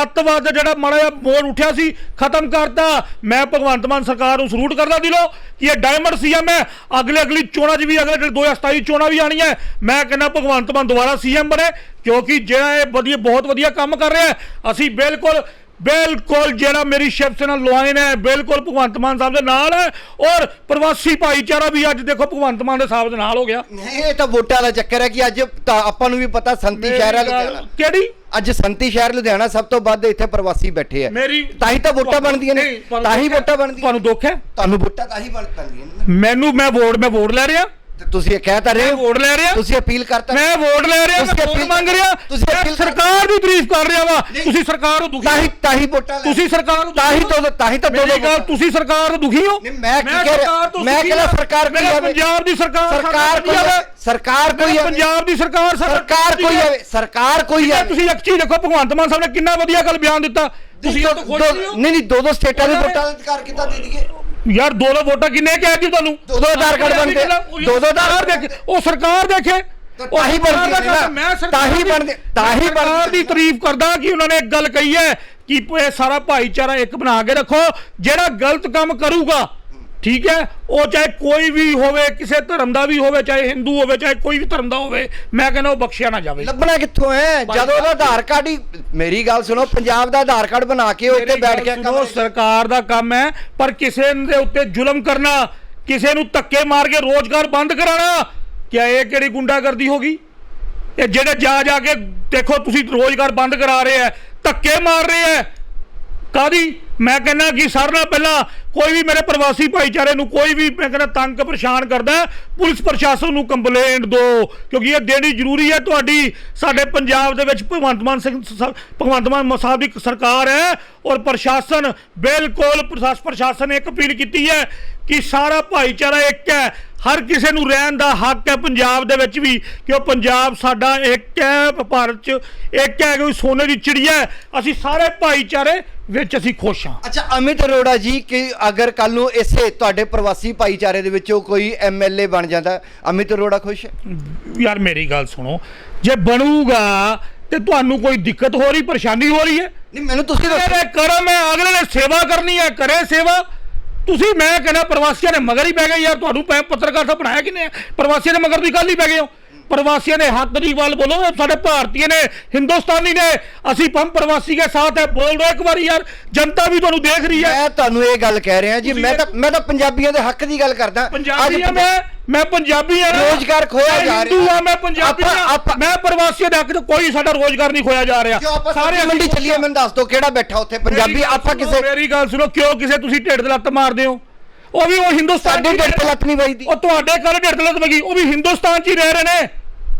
ਅੱਤਵਾਦ ਦਾ ਜਿਹੜਾ ਮਾੜਾ ਜਿਹਾ ਮੋੜ ਉੱਠਿਆ ਸੀ, ਖਤਮ ਕਰਤਾ। ਮੈਂ ਭਗਵੰਤ ਮਾਨ ਸਰਕਾਰ ਨੂੰ ਸਲੂਟ ਕਰਦਾ, ਦਿਲੋਂ, ਕਿ ਇਹ ਡਾਇਮੰਡ ਸੀਐਮ ਹੈ ਅਗਲੇ ਅਗਲੀ ਚੋਣਾਂ 'ਚ ਵੀ ਅਗਲੇ ਜਿਹੜੇ 2027 ਚੋਣਾਂ ਵੀ ਆਣੀਆਂ ਮੈਂ ਕਹਿੰਦਾ ਭਗਵੰਤ ਮਾਨ ਦੁਬਾਰਾ ਸੀਐਮ ਬਣੇ, ਕਿਉਂਕਿ ਜਿਹੜਾ ਇਹ ਵਧੀਆ, ਬਹੁਤ ਵਧੀਆ ਕੰਮ ਕਰ ਰਿਹਾ ਅਸੀਂ ਬਿਲਕੁਲ ਬਿਲਕੁਲ ਜਿਹੜਾ ਮੇਰੀ ਸ਼ਿਵ ਸੈਨਾ ਲੋਇਨ ਹੈ ਬਿਲਕੁਲ ਭਗਵੰਤ ਮਾਨ ਸਾਹਿਬ ਦੇ ਨਾਲ ਹੈ ਔਰ ਪ੍ਰਵਾਸੀ ਭਾਈਚਾਰਾ ਵੀ ਅੱਜ ਦੇਖੋ ਭਗਵੰਤ ਮਾਨ ਦੇ ਸਾਹਿਬ ਦੇ ਨਾਲ ਹੋ ਗਿਆ। ਨਹੀਂ ਇਹ ਤਾਂ ਵੋਟਾਂ ਦਾ ਚੱਕਰ ਹੈ ਕਿ ਅੱਜ ਤਾਂ ਆਪਾਂ ਨੂੰ ਵੀ ਪਤਾ ਸੰਤੀ ਸ਼ਹਿਰ ਹੈ ਲੁਧਿਆਣਾ। ਕਿਹੜੀ? ਅੱਜ ਸੰਤੀ ਸ਼ਹਿਰ ਲੁਧਿਆਣਾ ਸਭ ਤੋਂ ਵੱਧ ਇੱਥੇ ਪ੍ਰਵਾਸੀ ਬੈਠੇ ਆ। ਮੇਰੀ ਤਾਂ ਹੀ ਤਾਂ ਵੋਟਾਂ ਬਣਦੀਆਂ ਨੇ ਤਾਂ ਹੀ? ਵੋਟਾਂ ਬਣਦੀਆਂ ਤੁਹਾਨੂੰ ਦੁੱਖ ਹੈ? ਤੁਹਾਨੂੰ ਵੋਟਾਂ ਤਾਂ ਹੀ ਬਣ- ਬਣਦੀਆਂ ਨੇ। ਮੈਨੂੰ ਮੈਂ ਵੋਟ ਮੈਂ ਵੋਟ ਲੈ ਰਿਹਾ। ਤੁਸੀਂ ਇਹ ਕਹਿ ਤਾਂ ਰਹੇ ਹੋ? ਵੋਟ ਲੈ ਰਿਹਾ। ਤੁਸੀਂ ਅਪੀਲ ਕਰਤਾ ਮੈਂ ਵੋਟ ਲੈ ਰਿਹਾ ਮੈਂ ਵੋਟ ਮੰਗ ਰਿਹਾ। ਤੁਸੀਂ ਸਰਕਾਰ ਦੀ ਤਾਰੀਫ ਕਰ ਰਿਹਾ ਵਾ। ਤੁਸੀਂ ਸਰਕਾਰ ਨੂੰ ਦੁਖੀ ਤਾਂ ਹੀ ਹੋ। ਤਾਂ ਹੀ ਵੋਟਾਂ ਲੈ ਤੁਸੀਂ ਸਰਕਾਰ ਨੂੰ ਤਾਂ ਹੀ ਦੁਖੀ ਹੋ? ਦੋ ਤਾਂ ਹੀ ਤਾਂ ਦੋ ਗੱਲ ਤੁਸੀਂ ਸਰਕਾਰ ਤੋਂ ਦੁਖੀ ਹੋ। ਮੈਂ ਕੀ ਕਹਿ ਰਿਹਾ? ਮੈਂ ਕਹਿੰਦਾ। ਸਰਕਾਰ ਕੋਈ ਆਵੇ। ਪੰਜਾਬ ਦੀ ਸਰਕਾਰ ਸਰਕਾਰ ਕੋਈ ਹੈ ਸਰਕਾਰ ਕੋਈ ਹੈ ਪੰਜਾਬ ਦੀ ਸਰਕਾਰ ਸਰਕਾਰ ਕੋਈ ਹੈ ਸਰਕਾਰ ਕੋਈ ਹੈ ਤੁਸੀਂ ਇੱਕ ਚੀਜ਼ ਦੇਖੋ ਭਗਵੰਤ ਮਾਨ ਸਾਹਿਬ ਨੇ ਕਿੰਨਾ ਵਧੀਆ ਗੱਲ ਬਿਆਨ ਦਿੱਤਾ। ਤੁਸੀਂ ਇਹ ਤੋਂ ਖੁਸ਼ ਨਹੀਂ ਨਹੀਂ ਦੋ ਦੋ ਸਟੇਟਾਂ ਦੇ ਨੇ- ਵੋਟਾਂ ਦਾ ਅਧਿਕਾਰ ਕਿੱਦਾਂ ਦੇ ਦਈਏ। ਯਾਰ ਦੋ ਦੋ ਵੋਟਾਂ ਕਿੰਨੇ ਕਹਿ ਦਿੱਤੀ ਤੁਹਾਨੂੰ? ਦੋ ਦੋ ਆਧਾਰ ਕਾਰਡ ਬਣਦੇ ਦੋ ਦੋ ਆਧਾਰ ਦੇਖੇ। ਉਹ ਸਰਕਾਰ ਦੇਖੇ। ਉਹ ਹੀ ਬਣਦੇ ਮੈਂ ਹੀ ਦੀ- ਬਣਦੇ ਤਾਂ ਹੀ ਸਰਕਾਰ ਬਣਦੇ ਦੀ ਤਾਰੀਫ ਕਰਦਾ ਕਿ ਉਹਨਾਂ ਨੇ ਇੱਕ ਗੱਲ ਕਹੀ ਹੈ ਕਿ ਇਹ ਸਾਰਾ ਭਾਈਚਾਰਾ ਇੱਕ ਬਣਾ ਕੇ ਰੱਖੋ। ਜਿਹੜਾ ਗਲਤ ਕੰਮ ਕਰੂਗਾ ਠੀਕ ਹੈ? ਉਹ ਚਾਹੇ ਕੋਈ ਵੀ ਹੋਵੇ ਕਿਸੇ ਧਰਮ ਦਾ ਵੀ ਹੋਵੇ ਚਾਹੇ ਹਿੰਦੂ ਹੋਵੇ ਚਾਹੇ ਕੋਈ ਵੀ ਧਰਮ ਦਾ ਹੋਵੇ ਮੈਂ ਕਹਿੰਦਾ ਉਹ ਬਖਸ਼ਿਆ ਨਾ ਜਾਵੇ। ਲੱਭਣਾ ਕਿੱਥੋਂ ਹੈ? ਜਦੋਂ ਉਹਦਾ ਆਧਾਰ ਕਾਰਡ ਹੀ ਮੇਰੀ ਗੱਲ ਸੁਣੋ ਪੰਜਾਬ ਦਾ ਆਧਾਰ ਕਾਰਡ ਬਣਾ ਕੇ ਮੇਰੀ ਬੈਠ ਕੇ ਕੰਮ ਸਰਕਾਰ ਦਾ ਕੰਮ ਹੈ ਪਰ ਕਿਸੇ ਦੇ ਉੱਤੇ ਜ਼ੁਲਮ ਕਰਨਾ ਕਿਸੇ ਨੂੰ ਧੱਕੇ ਮਾਰ ਕੇ ਰੋਜ਼ਗਾਰ ਬੰਦ ਕਰਾਉਣਾ ਕਿਆ ਇਹ ਕਿਹੜੀ ਗੁੰਡਾਗਰਦੀ ਹੋਗੀ ਇਹ ਜਿਹੜੇ ਜਾ ਜਾ ਕੇ ਦੇਖੋ ਤੁਸੀਂ ਰੋਜ਼ਗਾਰ ਬੰਦ ਕਰਾ ਰਹੇ ਹੈ ਧੱਕੇ ਮਾਰ ਰਹੇ ਹੈ। ਕਾਦੀ ਮੈਂ ਕਹਿੰਦਾ ਕਿ ਸਾਰਿਆਂ ਨਾਲ ਪਹਿਲਾਂ ਕੋਈ ਵੀ ਮੇਰੇ ਪ੍ਰਵਾਸੀ ਭਾਈਚਾਰੇ ਨੂੰ ਕੋਈ ਵੀ ਮੈਂ ਕਹਿੰਦਾ ਤੰਗ ਪਰੇਸ਼ਾਨ ਕਰਦਾ, ਪੁਲਿਸ ਪ੍ਰਸ਼ਾਸਨ ਨੂੰ ਕੰਪਲੇਂਟ ਦਿਓ ਕਿਉਂਕਿ ਇਹ ਦੇਣੀ ਜ਼ਰੂਰੀ ਹੈ, ਤੁਹਾਡੀ ਸਾਡੇ ਪੰਜਾਬ ਦੇ ਵਿੱਚ ਭਗਵੰਤ ਮਾਨ ਸਿੰਘ ਸ- ਭਗਵੰਤ ਮਾਨ ਸਾਹਿਬ ਦੀ ਸਰਕਾਰ ਹੈ ਔਰ ਪ੍ਰਸ਼ਾਸਨ ਬਿਲਕੁਲ ਪ੍ਰਸ਼ਾਸ- ਪ੍ਰਸ਼ਾਸਨ ਨੇ ਇੱਕ ਅਪੀਲ ਕੀਤੀ ਹੈ ਕਿ ਸਾਰਾ ਭਾਈਚਾਰਾ ਇੱਕ ਹੈ। ਹਰ ਕਿਸੇ ਨੂੰ ਰਹਿਣ ਦਾ ਹੱਕ ਹੈ ਪੰਜਾਬ ਦੇ ਵਿੱਚ ਵੀ ਕਿ ਉਹ ਪੰਜਾਬ ਸਾਡਾ ਇੱਕ ਹੈ ਭਾਰਤ 'ਚ ਇੱਕ ਹੈ ਕਿ ਸੋਨੇ ਦੀ ਚਿੜੀਆ ਹੈ। ਅਸੀਂ ਸਾਰੇ ਭਾਈਚਾਰੇ ਵਿੱਚ ਅਸੀਂ ਖੁਸ਼ ਹਾਂ। ਅੱਛਾ ਅਮਿਤ ਅਰੋੜਾ ਜੀ ਕਿ ਅਗਰ ਕੱਲ ਨੂੰ ਇਸੇ ਤੁਹਾਡੇ ਪ੍ਰਵਾਸੀ ਭਾਈਚਾਰੇ ਦੇ ਵਿੱਚੋਂ ਕੋਈ ਐਮਐਲਏ ਬਣ ਜਾਂਦਾ ਅਮਿਤ ਅਰੋੜਾ ਖੁਸ਼ ਹੈ? ਯਾਰ ਮੇਰੀ ਗੱਲ ਸੁਣੋ ਜੇ ਬਣੂਗਾ ਤੇ ਤੁਹਾਨੂੰ ਕੋਈ ਦਿੱਕਤ ਹੋ ਰਹੀ ਪਰੇਸ਼ਾਨੀ ਹੋ ਰਹੀ ਹੈ? ਨਹੀਂ ਮੈਨੂੰ ਤੁਸੀਂ ਦੱਸੋ। ਕਰਮ ਹੈ ਅਗਲੇ ਨੇ ਸੇਵਾ ਕਰਨੀ ਹੈ ਕਰੇ ਸੇਵਾ। ਤੁਸੀਂ ਮੈਂ ਕਹਿੰਦਾ ਪ੍ਰਵਾਸੀਆਂ ਨੇ ਮਗਰ ਹੀ ਪੈ ਗਏ ਯਾਰ ਤੁਹਾਨੂੰ ਪੈ ਪੱਤਰਕਾਰ ਸਾਹਿਬ ਬਣਾਇਆ ਕਿਨੇ ਪ੍ਰਵਾਸੀਆਂ ਦੇ ਮਗਰ ਦੀ ਗੱਲ ਹੀ ਪੈ ਗਏ ਹੋ। ਪ੍ਰਵਾਸੀਆਂ ਦੇ ਹੱਕ ਦੀ ਗੱਲ ਬੋਲੋ ਸਾਡੇ ਭਾਰਤੀ ਨੇ ਹਿੰਦੁਸਤਾਨੀ ਨੇ ਅਸੀਂ ਪੰਮ ਪ੍ਰਵਾਸੀ ਕੇ ਸਾਥ ਹੈ ਬੋਲ ਦੋ ਇੱਕ ਵਾਰੀ ਯਾਰ ਜਨਤਾ ਵੀ ਤੁਹਾਨੂੰ ਦੇਖ ਰਹੀ ਹੈ। ਮੈਂ ਤੁਹਾਨੂੰ ਇਹ ਗੱਲ ਕਹਿ ਰਿਹਾ ਜੀ ਤੁਸੀਂ ਮੈਂ ਤਾਂ ਮੈਂ ਤਾਂ ਪੰਜਾਬੀਆਂ ਦੇ ਹੱਕ ਦੀ ਗੱਲ ਕਰਦਾ। ਪੰਜ- ਮੈਂ ਮੈਂ ਪੰਜਾਬੀ ਆ ਨਾ। ਰੋਜ਼ਗਾਰ ਖੋਇਆ ਮੈਂ ਜਾ ਰਿਹਾ। ਹਿੰਦੂ ਆ ਮੈਂ ਪੰਜਾਬੀ ਆਪਾਂ- ਆ। ਆਪਾਂ- ਮੈਂ ਪ੍ਰਵਾਸੀਆਂ ਦੇ ਹੱਕ 'ਚ ਕੋਈ ਸਾਡਾ ਰੋਜ਼ਗਾਰ ਨਹੀਂ ਖੋਇਆ ਜਾ ਰਿਹਾ। ਆਪਾਂ ਸਾਰੇ ਮੰਡੀ ਅਸੀਂ ਚੱਲੀਏ ਮੈਨੂੰ ਦੱਸ ਦਿਓ ਕਿਹੜਾ ਬੈਠਾ ਉੱਥੇ? ਪੰਜਾਬੀ ਗੱਲ ਆਪਾਂ ਸੁਣੋ, ਕਿਸੇ ਮੇਰੀ ਗੱਲ ਸੁਣੋ ਕਿਉਂ ਕਿਸੇ ਤੁਸੀਂ ਢਿੱਡ ਤੇ ਲੱਤ ਮਾਰਦੇ ਹੋ? ਉਹ ਵੀ ਉਹ ਹਿੰਦੁਸਤਾਨ ਸਾਡੇ 'ਚ ਹੀ ਲੱਤ ਨਹੀਂ ਵੱਜਦੀ। ਉਹ ਤੁਹਾਡੇ ਘਰ ਢਿੱਡ ਤੇ ਲੱਤ ਵਗੀ ਉਹ ਵੀ ਹਿੰਦੁਸਤਾਨ 'ਚ ਹੀ ਰਹਿ ਰਹੇ ਨੇ।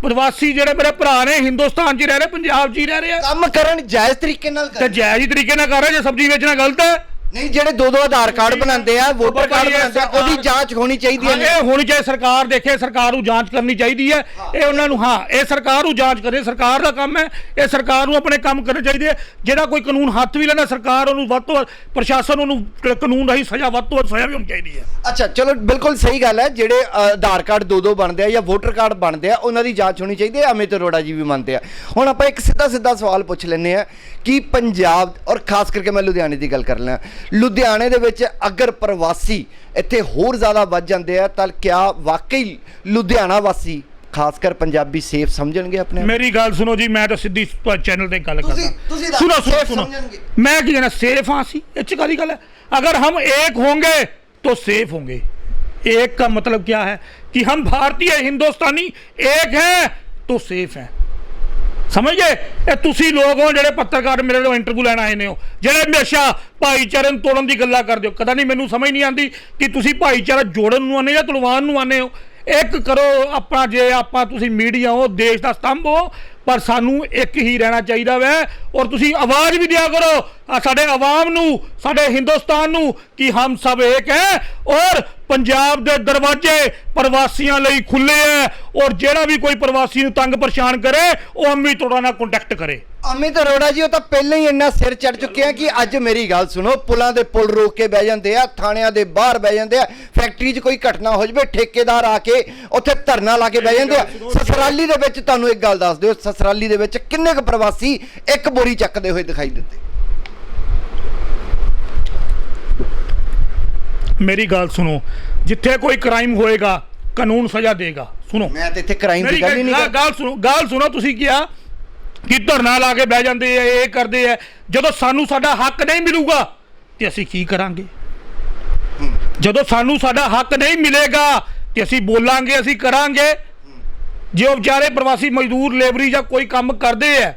ਪ੍ਰਵਾਸੀ ਜਿਹੜੇ ਮੇਰੇ ਭਰਾ ਨੇ ਹਿੰਦੁਸਤਾਨ 'ਚ ਹੀ ਰਹਿ ਰਹੇ ਪੰਜਾਬ 'ਚ ਹੀ ਰਹਿ ਰਹੇ ਆ। ਕੰਮ ਕਰਨ ਜਾਇਜ਼ ਤਰੀਕੇ ਨਾਲ ਤੇ ਕਰ। ਜਾਇਜ਼ ਤਰੀਕੇ ਨਾਲ ਕਰ ਰਹੇ ਜੇ ਸਬਜ਼ੀ ਵੇਚਣਾ ਗਲਤ ਹੈ ਨਹੀਂ ਜਿਹੜੇ ਦੋ ਦੋ ਆਧਾਰ ਕਾਰਡ ਬਣਾਉਂਦੇ ਆ ਵੋਟਰ ਕਾਰਡ ਬਣਾਉਂਦੇ ਆ ਉਹਦੀ ਜਾਂਚ ਹੋਣੀ ਚਾਹੀਦੀ ਹਾਂ, ਇਹ ਹੋਣੀ ਚਾਹੀਏ ਸਰਕਾਰ ਦੇਖੇ ਸਰਕਾਰ ਨੂੰ ਜਾਂਚ ਕਰਨੀ ਚਾਹੀਦੀ ਹੈ। ਇਹ ਉਹਨਾਂ ਨੂੰ ਹਾਂ ਇਹ ਸਰਕਾਰ ਨੂੰ ਜਾਂਚ ਕਰੇ ਸਰਕਾਰ ਦਾ ਕੰਮ ਹੈ ਇਹ ਸਰਕਾਰ ਨੂੰ ਆਪਣੇ ਕੰਮ ਕਰਨੇ ਚਾਹੀਦੇ ਹੈ। ਜਿਹੜਾ ਕੋਈ ਕਾਨੂੰਨ ਹੱਥ ਵੀ ਲੈਂਦਾ ਸਰਕਾਰ ਉਹਨੂੰ ਵੱਧ ਤੋਂ ਵੱਧ ਪ੍ਰਸ਼ਾਸਨ ਉਹਨੂੰ ਕਾਨੂੰਨ ਰਾਹੀਂ ਸਜ਼ਾ ਵੱਧ ਤੋਂ ਵੱਧ ਸਜ਼ਾ ਵੀ ਹੋਣੀ ਚਾਹੀਦੀ ਹੈ। ਅੱਛਾ ਚਲੋ ਬਿਲਕੁਲ ਸਹੀ ਗੱਲ ਹੈ ਜਿਹੜੇ ਆਧਾਰ ਕਾਰਡ ਦੋ ਦੋ ਬਣਦੇ ਆ ਜਾਂ ਵੋਟਰ ਕਾਰਡ ਬਣਦੇ ਆ ਉਹਨਾਂ ਦੀ ਜਾਂਚ ਹੋਣੀ ਚਾਹੀਦੀ ਹੈ ਅਮਿਤ ਅਰੋੜਾ ਜੀ ਵੀ ਮੰਨਦੇ ਆ। ਹੁਣ ਆਪਾਂ ਇੱਕ ਸਿੱਧਾ ਸਿੱਧਾ ਸਵਾਲ ਪੁੱਛ ਲੈਂਦੇ ਆ ਕਿ ਪੰਜਾਬ ਔਰ ਖਾਸ ਕਰਕੇ ਮੈਂ ਲੁਧਿਆਣੇ ਦੀ ਗੱਲ ਕਰ ਲੈਣਾ ਲੁਧਿਆਣੇ ਦੇ ਵਿੱਚ ਅਗਰ ਪ੍ਰਵਾਸੀ ਇੱਥੇ ਹੋਰ ਜ਼ਿਆਦਾ ਵੱਧ ਜਾਂਦੇ ਆ ਤਾਂ ਕਿਆ ਵਾਕਈ ਲੁਧਿਆਣਾ ਵਾਸੀ ਖਾਸ ਕਰ ਪੰਜਾਬੀ ਸੇਫ ਸਮਝਣਗੇ ਆਪਣੇ ਆਪ? ਮੇਰੀ ਗੱਲ ਸੁਣੋ ਜੀ ਮੈਂ ਤਾਂ ਸਿੱਧੀ ਚੈਨਲ ਤੇ ਗੱਲ ਕਰਦਾ ਤੁਸੀਂ- ਤੁਸੀਂ ਦੱਸੋ, ਸੁਣੋ ਸੁਣੋ safe ਸੁਣੋ ਸਮਝਣਗੇ। ਮੈਂ ਕੀ ਕਹਿਣਾ ਸੇਫ ਹਾਂ ਅਸੀਂ ਇਹ ਚ ਕਾਹਦੀ ਗੱਲ ਹੈ अगर हम एक होंगे तो सेफ होंगे एक का मतलब क्या है कि हम भारतीय हिंदुस्तानी एक हैं तो सेफ हैं ਸਮਝ? ਗਏ ਇਹ ਤੁਸੀਂ ਲੋਕ ਹੋ ਜਿਹੜੇ ਪੱਤਰਕਾਰ ਮੇਰੇ ਤੋਂ ਇੰਟਰਵਿਊ ਲੈਣ ਆਏ ਨੇ ਹੋ ਜਿਹੜੇ ਹਮੇਸ਼ਾ ਭਾਈਚਾਰੇ ਨੂੰ ਤੋੜਨ ਦੀ ਗੱਲਾਂ ਕਰਦੇ ਹੋ। ਕਦਾ ਨਹੀਂ ਮੈਨੂੰ ਸਮਝ ਨਹੀਂ ਆਉਂਦੀ ਕਿ ਤੁਸੀਂ ਭਾਈਚਾਰਾ ਜੋੜਨ ਨੂੰ ਆਨੇ ਜਾਂ ਤੁਲਵਾਨ ਨੂੰ ਆਨੇ ਹੋ। ਇੱਕ ਕਰੋ ਆਪਣਾ ਜੇ ਆਪਾਂ ਤੁਸੀਂ ਮੀਡੀਆ ਹੋ, ਦੇਸ਼ ਦਾ ਸਤੰਭ ਹੋ, ਪਰ ਸਾਨੂੰ ਇੱਕ ਹੀ ਰਹਿਣਾ ਚਾਹੀਦਾ ਵੈ, ਔਰ ਤੁਸੀਂ ਆਵਾਜ਼ ਵੀ ਦਿਆ ਕਰੋ ਆ ਸਾਡੇ ਆਵਾਮ ਨੂੰ, ਸਾਡੇ ਹਿੰਦੁਸਤਾਨ ਨੂੰ, ਕਿ ਹਮ ਸਭ ਇੱਕ ਹੈ, ਔਰ ਪੰਜਾਬ ਦੇ ਦਰਵਾਜ਼ੇ ਪ੍ਰਵਾਸੀਆਂ ਲਈ ਖੁੱਲੇ ਹੈ, ਔਰ ਜਿਹੜਾ ਵੀ ਕੋਈ ਪ੍ਰਵਾਸੀ ਨੂੰ ਤੰਗ ਪਰੇਸ਼ਾਨ ਕਰੇ, ਉਹ ਅੰਮੀ ਤੋੜਾ ਨਾਲ ਕੰਟੈਕਟ ਕਰੇ। ਅਮਿਤ ਅਰੋੜਾ ਜੀ ਉਹ ਤਾਂ ਪਹਿਲਾਂ ਹੀ ਇੰਨਾ ਸਿਰ ਚੜ ਚੁੱਕੇ ਆ ਕਿ ਅੱਜ ਮੇਰੀ ਗੱਲ ਸੁਣੋ ਪੁਲਾਂ ਦੇ ਪੁਲ ਰੋਕ ਕੇ ਬਹਿ ਜਾਂਦੇ ਆ ਥਾਣਿਆਂ ਦੇ ਬਾਹਰ ਬਹਿ ਜਾਂਦੇ ਆ ਫੈਕਟਰੀ 'ਚ ਕੋਈ ਘਟਨਾ ਹੋ ਜਵੇ ਠੇਕੇਦਾਰ ਆ ਕੇ ਉੱਥੇ ਧਰਨਾ ਲਾ ਕੇ ਬਹਿ ਜਾਂਦੇ ਆ। ਸਸਰਾਲੀ ਦੇ ਵਿੱਚ ਤੁਹਾਨੂੰ ਇੱਕ ਗੱਲ ਦੱਸ ਦਿਓ ਸਸਰਾਲੀ ਦੇ ਵਿੱਚ ਕਿੰਨੇ ਕੁ ਪ੍ਰਵਾਸੀ ਇੱਕ ਬੋਰੀ ਚੱਕਦੇ ਹੋਏ ਦਿਖਾਈ ਦਿੱਤੇ? ਮੇਰੀ ਗੱਲ ਸੁਣੋ ਜਿੱਥੇ ਕੋਈ ਕ੍ਰਾਈਮ ਹੋਏਗਾ ਕਾਨੂੰਨ ਸਜ਼ਾ ਦੇਗਾ। ਸੁਣੋ। ਮੈਂ ਤੇ ਇੱਥੇ ਕ੍ਰਾਈਮ ਦੀ ਗੱਲ ਹੀ ਨਹੀਂ ਗੱਲ ਸੁਣੋ ਗੱਲ ਸੁਣੋ ਤੁਸੀਂ ਕਿਹਾ ਕਿ ਧਰਨਾ ਲਾ ਕੇ ਬਹਿ ਜਾਂਦੇ ਆ ਇਹ ਕਰਦੇ ਆ। ਜਦੋਂ ਸਾਨੂੰ ਸਾਡਾ ਹੱਕ ਨਹੀਂ ਮਿਲੂਗਾ ਤੇ ਅਸੀਂ ਕੀ ਕਰਾਂਗੇ? ਜਦੋਂ ਸਾਨੂੰ ਸਾਡਾ ਹੱਕ ਨਹੀਂ ਮਿਲੇਗਾ ਤੇ ਅਸੀਂ ਬੋਲਾਂਗੇ ਅਸੀਂ ਕਰਾਂਗੇ। ਜੇ ਉਹ ਵਿਚਾਰੇ ਪ੍ਰਵਾਸੀ ਮਜ਼ਦੂਰ ਲੇਬਰੀ ਜਾਂ ਕੋਈ ਕੰਮ ਕਰਦੇ ਆ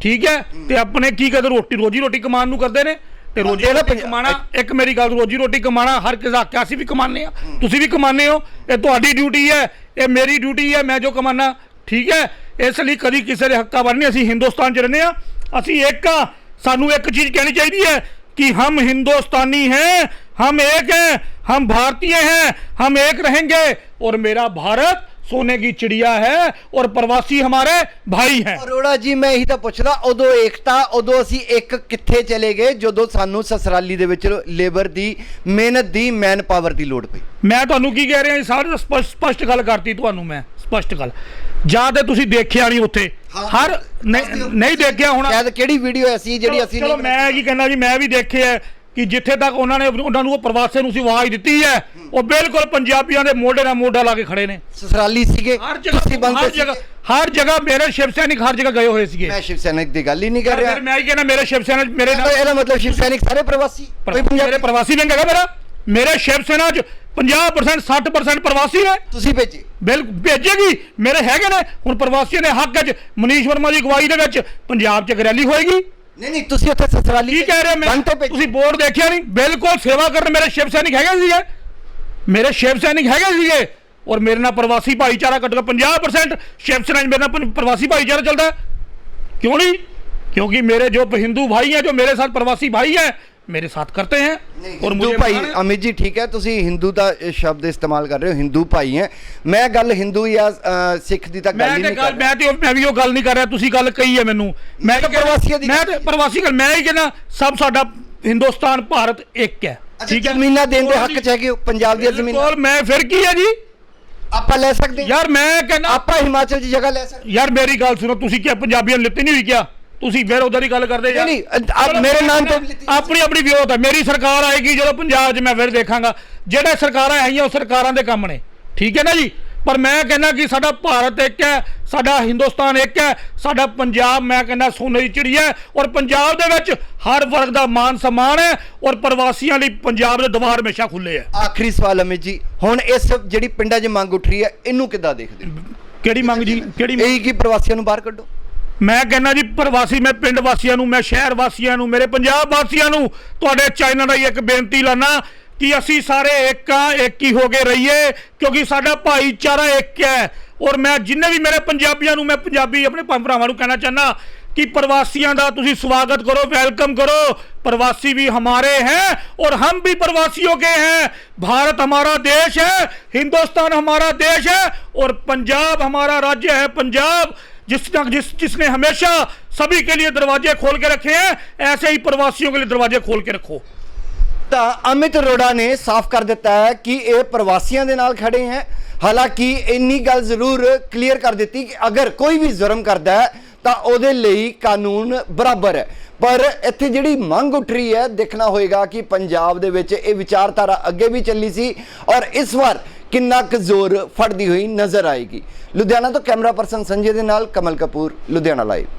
ਠੀਕ ਹੈ? ਤੇ ਆਪਣੇ ਕੀ ਕਰਦੇ? ਰੋਟੀ ਰੋਜੀ ਰੋਟੀ ਕਮਾਉਣ ਨੂੰ ਕਰਦੇ ਨੇ। ਤੇ ਰੋਜੀ ਰੋਟੀ ਕਮਾਣਾ ਇੱਕ ਮੇਰੀ ਗੱਲ ਰੋਜੀ ਰੋਟੀ ਕਮਾਣਾ ਹਰ ਕਿਸੇ ਦਾ ਹੱਕ ਅਸੀਂ ਵੀ ਕਮਾਉਂਦੇ ਆ ਤੁਸੀਂ ਵੀ ਕਮਾਉਂਦੇ ਹੋ। ਇਹ ਤੁਹਾਡੀ ਡਿਊਟੀ ਹੈ ਇਹ ਮੇਰੀ ਡਿਊਟੀ ਹੈ ਮੈਂ ਜੋ ਕਮਾਨਾ ਠੀਕ ਹੈ? ਇਸ ਲਈ ਕਦੀ ਕਿਸੇ ਦੇ ਹੱਕਾਂ ਵੱਲ ਨਹੀਂ ਅਸੀਂ ਹਿੰਦੁਸਤਾਨ 'ਚ ਰਹਿੰਦੇ ਆ ਅਸੀਂ ਇੱਕ ਆ ਸਾਨੂੰ ਇੱਕ ਚੀਜ਼ ਕਹਿਣੀ ਚਾਹੀਦੀ ਹੈ कि हम हिंदुस्तानी हैं हम एक हैं हम भारतीय हैं हम एक रहेंगे और मेरा भारत सोने की चिड़िया है और प्रवासी हमारे भाई हैं ਅਰੋੜਾ ਜੀ ਮੈਂ ਇਹੀ ਤਾਂ ਪੁੱਛਦਾ ਉਦੋਂ ਏਕਤਾ ਉਦੋਂ ਅਸੀਂ ਇੱਕ ਕਿੱਥੇ ਚਲੇ ਗਏ ਜਦੋਂ ਸਾਨੂੰ ਸਸਰਾਲੀ ਦੇ ਵਿੱਚ ਲੇਬਰ ਦੀ ਮਿਹਨਤ ਦੀ ਮੈਨ ਪਾਵਰ ਦੀ ਲੋੜ ਪਈ ਮੈਂ ਤੁਹਾਨੂੰ ਕੀ ਕਹਿ ਰਿਹਾ ਜੀ ਸਾਰੇ ਸਪਸ਼ਟ ਸਪਸ਼ਟ ਗੱਲ ਕਰਤੀ ਤੁਹਾਨੂੰ ਮੈਂ ਸਪਸ਼ਟ ਗੱਲ। ਜਾਂ ਤੇ ਤੁਸੀਂ ਦੇਖਿਆ ਨਹੀਂ ਉੱਥੇ। ਹਰ ਨਹੀਂ ਨਹੀਂ ਦੇਖਿਆ ਹੋਣਾ। ਸ਼ਾਇਦ ਕਿਹੜੀ ਵੀਡੀਓ ਐਸੀ ਜਿਹੜੀ ਅਸੀਂ ਚਲੋ ਮੈਂ ਕੀ ਕਹਿੰਦਾ ਜੀ ਮੈਂ ਵੀ ਦੇਖਿਆ ਕਿ ਜਿੱਥੇ ਤੱਕ ਉਹਨਾਂ ਨੇ ਉਹਨਾਂ ਨੂੰ ਉਹ ਪ੍ਰਵਾਸੀਆਂ ਨੂੰ ਸੀ ਆਵਾਜ਼ ਦਿੱਤੀ ਹੈ ਉਹ ਬਿਲਕੁਲ ਪੰਜਾਬੀਆਂ ਦੇ ਮੋਢੇ ਨਾਲ ਮੋਢਾ ਲਾ ਕੇ ਖੜੇ ਨੇ। ਸਸਰਾਲੀ ਸੀਗੇ ਹਰ ਤੁਸੀਂ ਜਗ੍ਹਾ ਬੰਦੇ ਹਰ ਜਗ੍ਹਾ ਹਰ ਜਗ੍ਹਾ ਮੇਰੇ ਸ਼ਿਵ ਸੈਨਿਕ ਹਰ ਜਗ੍ਹਾ ਗਏ ਹੋਏ ਸੀਗੇ। ਮੈਂ ਸ਼ਿਵ ਸੈਨਿਕ ਦੀ ਗੱਲ ਹੀ ਨਹੀਂ ਕਰ ਰਿਹਾ। ਫਿਰ ਮੈਂ ਹੀ ਕਹਿੰਦਾ ਮੇਰੇ ਸ਼ਿਵ ਸੈਨਾ 'ਚ ਮੇਰੇ ਨਾਲ ਇਹਦਾ ਮਤਲਬ ਸ਼ਿਵ ਸੈਨਿਕ ਸਾਰੇ ਪ੍ਰਵਾਸੀ ਕੋਈ ਮੇਰੇ ਪੰਜਾਬੀ ਪ੍ਰਵਾਸੀ ਬੈਂਕ ਹੈਗਾ ਮੇਰਾ। ਮੇਰੇ ਸ਼ਿਵ ਸੈਨਾ 'ਚ 50% 60% ਪ੍ਰਵਾਸੀ ਨੇ ਤੁਸੀਂ ਭੇਜੇ ਬਿਲ ਭੇਜੇਗੀ ਮੇਰੇ ਹੈਗੇ ਨੇ ਹੁਣ ਪ੍ਰਵਾਸੀਆਂ ਦੇ ਹੱਕ 'ਚ ਮਨੀਸ਼ ਵਰਮਾ ਦੀ ਅਗਵਾਈ ਦੇ ਵਿੱਚ ਪੰਜਾਬ 'ਚ ਇੱਕ ਰੈਲੀ ਹੋਏਗੀ ਨਹੀਂ ਨਹੀਂ ਤੁਸੀਂ ਉੱਥੇ ਸਸਰਾਲੀ ਕੀ ਕਹਿ ਰਿਹਾ ਮੈਂ ਬੰਦ ਤੇ ਭੇਜੇ। ਤੁਸੀਂ ਬੋਰਡ ਦੇਖਿਆ ਨਹੀਂ ਬਿਲਕੁਲ ਸੇਵਾ ਕਰਨ ਮੇਰੇ ਸ਼ਿਵ ਸੈਨਿਕ ਹੈਗੇ ਸੀਗੇ ਮੇਰੇ ਸ਼ਿਵ ਸੈਨਿਕ ਹੈਗੇ ਸੀਗੇ ਔਰ ਮੇਰੇ ਨਾਲ ਪ੍ਰਵਾਸੀ ਭਾਈਚਾਰਾ ਘੱਟੋ ਘੱਟ 50% ਸ਼ਿਵ ਸੈਨਾ 'ਚ ਮੇਰੇ ਨਾਲ ਪ- ਪ੍ਰਵਾਸੀ ਭਾਈਚਾਰਾ ਚੱਲਦਾ ਹੈ। क्यों नहीं क्योंकि मेरे जो हिंदू भाई हैं जो मेरे साथ प्रवासी भाई हैं ਮੇਰੇ ਸਾਥ करते हैं और मुझे ਭਾਈ ਅਮਿਤ ਜੀ ਠੀਕ ਹੈ ਤੁਸੀਂ ਹਿੰਦੂ ਦਾ ਸ਼ਬਦ ਇਸਤੇਮਾਲ ਕਰ ਰਹੇ ਹੋ ਹਿੰਦੂ ਭਾਈ ਹੈ ਮੈਂ ਗੱਲ ਹਿੰਦੂ ਜਾਂ ਸਿੱਖ ਦੀ ਤਾਂ ਗੱਲ ਮੈਂ ਨਹੀਂ ਕਰ ਗੱਲ ਮੈਂ ਤੇ ਮੈਂ ਵੀ ਉਹ ਗੱਲ ਨਹੀਂ ਕਰ ਰਿਹਾ ਤੁਸੀਂ ਗੱਲ ਕਹੀ ਹੈ ਮੈਨੂੰ ਮੈਂ ਤਾਂ ਪ੍ਰਵਾਸੀਆਂ ਦੀ ਮੈਂ ਤੇ ਪ੍ਰਵਾਸੀ ਗੱਲ ਮੈਂ ਹੀ ਕਹਿੰਦਾ ਸਭ ਸਾਡਾ ਹਿੰਦੁਸਤਾਨ ਭਾਰਤ ਇੱਕ ਹੈ ਠੀਕ ਹੈ ਜ਼ਮੀਨਾਂ ਦੇਣ ਦੇ ਹੱਕ ਚ ਹੈਗੇ ਪੰਜਾਬ ਦੀਆਂ ਜ਼ਮੀਨਾਂ ਮੈਂ ਫਿਰ ਕੀ ਹੈ ਜੀ ਆਪਾਂ ਲੈ ਸਕਦੇ ਯਾਰ ਮੈਂ ਕਹਿੰਦਾ ਆਪਾਂ ਹਿਮਾਚਲ ਦੀ ਜਗ੍ਹਾ ਲੈ ਸਕਦੇ ਯਾਰ ਮੇਰੀ ਗੱਲ ਸੁਣੋ ਤੁਸੀਂ ਕੀ ਪੰਜਾਬੀਆਂ ਲਿੱਤੀ ਨਹੀਂ ਹੋਈ ਕਿਆ ਤੁਸੀਂ ਫਿਰ ਉਧਰ ਹੀ ਗੱਲ ਕਰਦੇ ਨਹੀਂ, ਨਹੀਂ, ਆਪ ਮੇਰੇ ਨਾਮ ਤੇ ਆਪਣੀ- ਆਪਣੀ ਵਿਰੋਧ ਹੈ। ਮੇਰੀ ਸਰਕਾਰ ਆਏਗੀ ਜਦੋਂ ਪੰਜਾਬ 'ਚ ਮੈਂ ਫਿਰ ਦੇਖਾਂਗਾ। ਜਿਹੜੇ ਸਰਕਾਰਾਂ ਆਈਆਂ ਉਹ ਸਰਕਾਰਾਂ ਦੇ ਕੰਮ ਨੇ। ਠੀਕ ਹੈ ਨਾ ਜੀ? ਪਰ ਮੈਂ ਕਹਿੰਦਾ ਕਿ ਸਾਡਾ ਭਾਰਤ ਇੱਕ ਹੈ ਸਾਡਾ ਹਿੰਦੁਸਤਾਨ ਇੱਕ ਹੈ ਸਾਡਾ ਪੰਜਾਬ ਮੈਂ ਕਹਿੰਦਾ ਸੋਨੇ ਦੀ ਚਿੜੀ ਹੈ। ਔਰ ਪੰਜਾਬ ਦੇ ਵਿੱਚ ਹਰ ਵਰਗ ਦਾ ਮਾਨ ਸਨਮਾਨ ਹੈ ਔਰ ਪ੍ਰਵਾਸੀਆਂ ਲਈ ਪੰਜਾਬ ਦੇ ਦਵਾਰ ਹਮੇਸ਼ਾ ਖੁੱਲੇ ਹੈ। ਆਖਰੀ ਸਵਾਲ ਅਮਿਤ ਜੀ ਹੁਣ ਇਸ ਜਿਹੜੀ ਪਿੰਡਾਂ 'ਚ ਮੰਗ ਉੱਠ ਰਹੀ ਹੈ ਇਹਨੂੰ ਕਿੱਦਾਂ ਦੇਖਦੇ ਕਿਹੜੀ ਮੰਗ ਜੀ? ਕਿਹੜੀ? ਇਹੀ ਕਿ ਪ੍ਰਵਾਸੀਆਂ ਨੂੰ ਬਾਹਰ ਕੱਢੋ। ਮੈਂ ਕਹਿੰਦਾ ਜੀ ਪ੍ਰਵਾਸੀ ਮੈਂ ਪਿੰਡ ਵਾਸੀਆਂ ਨੂੰ ਮੈਂ ਸ਼ਹਿਰ ਵਾਸੀਆਂ ਨੂੰ ਮੇਰੇ ਪੰਜਾਬ ਵਾਸੀਆਂ ਨੂੰ ਤੁਹਾਡੇ ਚੈਨਲ ਰਾਹੀਂ ਇੱਕ ਬੇਨਤੀ ਲਾਣਾ ਕਿ ਅਸੀਂ ਸਾਰੇ ਇੱਕ ਆ ਇੱਕ ਹੀ ਹੋ ਕੇ ਰਹੀਏ ਕਿਉਂਕਿ ਸਾਡਾ ਭਾਈਚਾਰਾ ਇੱਕ ਹੈ ਔਰ ਮੈਂ ਜਿੰਨੇ ਵੀ ਮੇਰੇ ਪੰਜਾਬੀਆਂ ਨੂੰ ਮੈਂ ਪੰਜਾਬੀ ਆਪਣੇ ਭੈਣ ਭਰਾਵਾਂ ਨੂੰ ਕਹਿਣਾ ਚਾਹਨਾ ਕਿ ਪ੍ਰਵਾਸੀਆਂ ਦਾ ਤੁਸੀਂ ਸਵਾਗਤ ਕਰੋ ਵੈਲਕਮ ਕਰੋ प्रवासी भी हमारे हैं और हम भी प्रवासियों के हैं भारत हमारा देश है हिंदुस्तान हमारा देश है और पंजाब हमारा राज्य है पंजाब जिस जिस जिसने हमेशा सभी के लिए दरवाजे खोल के रखे हैं ऐसे ही प्रवासियों के लिए दरवाजे खोल के रखो ਤਾਂ ਅਮਿਤ ਅਰੋੜਾ ਨੇ ਸਾਫ਼ ਕਰ ਦਿੱਤਾ ਹੈ ਕਿ ਇਹ ਪ੍ਰਵਾਸੀਆਂ ਦੇ ਨਾਲ ਖੜੇ ਹੈ ਹਾਲਾਂਕਿ ਇੰਨੀ ਗੱਲ ਜ਼ਰੂਰ ਕਲੀਅਰ ਕਰ ਦਿੱਤੀ ਕਿ ਅਗਰ ਕੋਈ ਵੀ ਜ਼ੁਲਮ ਕਰਦਾ ਹੈ ਤਾਂ ਉਹਦੇ ਲਈ ਕਾਨੂੰਨ ਬਰਾਬਰ ਹੈ ਪਰ ਇੱਥੇ ਜਿਹੜੀ ਮੰਗ ਉੱਠ ਰਹੀ ਹੈ ਦੇਖਣਾ ਹੋਏਗਾ ਕਿ ਪੰਜਾਬ ਦੇ ਵਿੱਚ ਇਹ ਵਿਚਾਰਧਾਰਾ ਅੱਗੇ ਵੀ ਚੱਲੀ ਸੀ ਔਰ ਇਸ ਵਾਰ ਕਿੰਨਾ ਕੁ ਜ਼ੋਰ ਫੜਦੀ ਹੋਈ ਨਜ਼ਰ ਆਏਗੀ। ਲੁਧਿਆਣਾ ਤੋਂ ਕੈਮਰਾ ਪਰਸਨ ਸੰਜੇ ਦੇ ਨਾਲ ਕਮਲ ਕਪੂਰ, ਲੁਧਿਆਣਾ ਲਾਈਵ